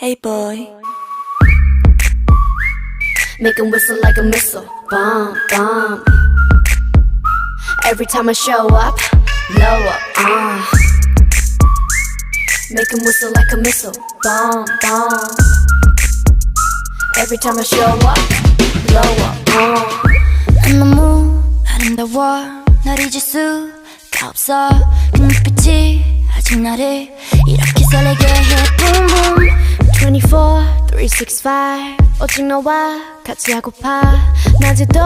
Hey boy. Make him whistle like a missile. Bomb, bomb. Every time I show up, blow up. Uh. Make him whistle like a missile. Bomb, bomb. Every time I show up, blow up. Uh. I'm the moon, 아름다워. 널 잊을 수가 없어. 그 눈빛이 아직 나를 이렇게 설레게 해. Boom, boom. 365 오직 너와 같이 하고파 낮에도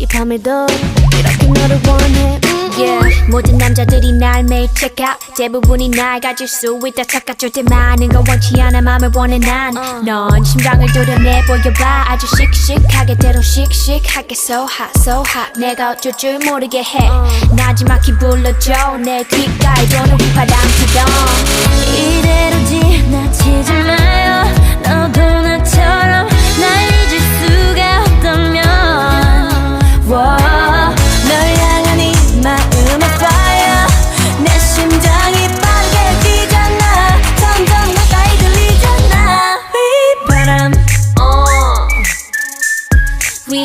이 밤에도 이렇게 너를 원해 음, Yeah. 모든 남자들이 날 매일 check out 대부분이 날 가질 수 있다 착각절 때 많은 건 원치 않아 맘을 원해 난넌 어. 심장을 도려내 보여봐 아주 씩씩하게 대로 씩씩하게 so hot so hot 내가 어쩔 줄 모르게 해 u 어. 지막히 불러줘 내 귓가에 도는 바람 두덩 이대로 지나치지 마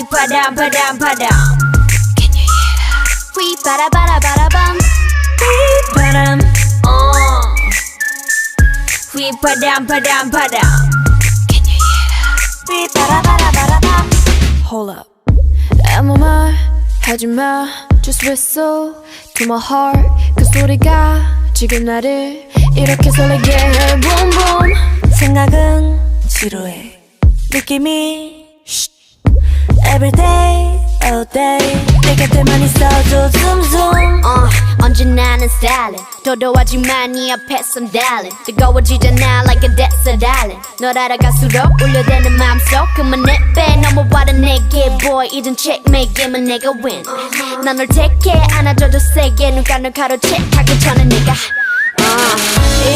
바람 바람 바람 Can you hear that? 휘바라바라바라밤 휘바람 어 휘바람 바람 바람 Can you hear that? 휘바라바라바라밤 Hold up 아무 말 하지마 Just whistle to my heart 그 소리가 지금 나를 이렇게 설레게 해 Boom boom 생각은 지루해 느낌이 Every day, all day 내가 때만 있어도 zoom zoom uh, 언제나 는 styling 도도하지만 이네 앞에서 I'm darling 뜨거워지잖아 like a desert island 널 알아갈수록 울려대는 맘속 그만 너무 넘어와라 내게 boy 이젠 checkmate 게임은 내가 win 난널 take care 안아줘도 세게 눈가를 가로채 하기 전에 내가 uh.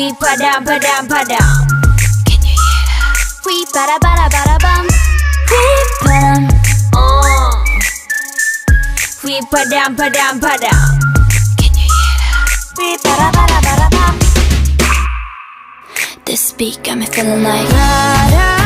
We padam padam padam. Can you hear that? We bada bada bada bum. We padam. Oh. Uh. We padam padam padam. Can you hear that? We bada bada bada bum. This beat got me feeling like. La, la.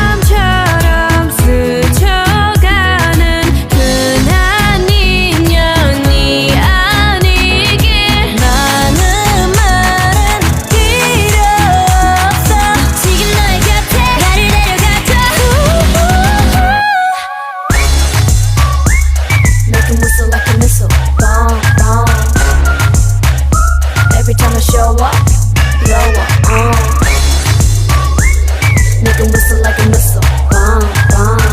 show up, blow up, Make 'em whistle like a missile, bomb, bomb.